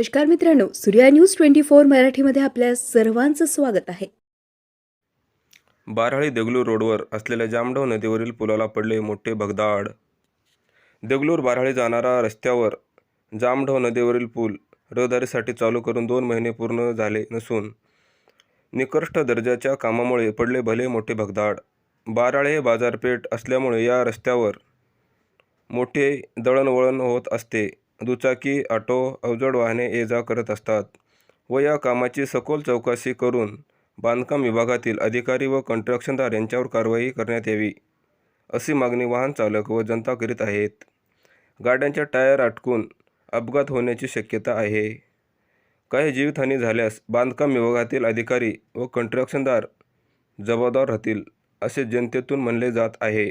नमस्कार मित्रांनो Surya news twenty four मराठीमध्ये आपल्या सर्वांचं स्वागत आहे. बाराळी देगलूर रोडवर असलेल्या जामगाव नदीवरील पुलाला पडले मोठे भगदाड. देगलूर बाराळी जाणारा रस्त्यावर जामढव नदीवरील पूल रहदारीसाठी चालू करून दोन महिने पूर्ण झाले नसून निकृष्ट दर्जाच्या कामामुळे पडले भले मोठे भगदाड. बाराळे हे बाजारपेठ असल्यामुळे या रस्त्यावर मोठे दळणवळण होत असते. दुचाकी ऑटो अवजड वाहने ये जा करत असतात व या कामाची सखोल चौकशी करून बांधकाम विभागातील अधिकारी व कंट्रक्शनदार यांच्यावर कारवाई करण्यात यावी अशी मागणी वाहन चालक व जनता करीत आहेत. गाड्यांच्या टायर अटकून अपघात होण्याची शक्यता आहे. काही जीवितहानी झाल्यास बांधकाम विभागातील अधिकारी व कंट्रक्शनदार जबाबदार राहतील असे जनतेतून म्हणले जात आहे.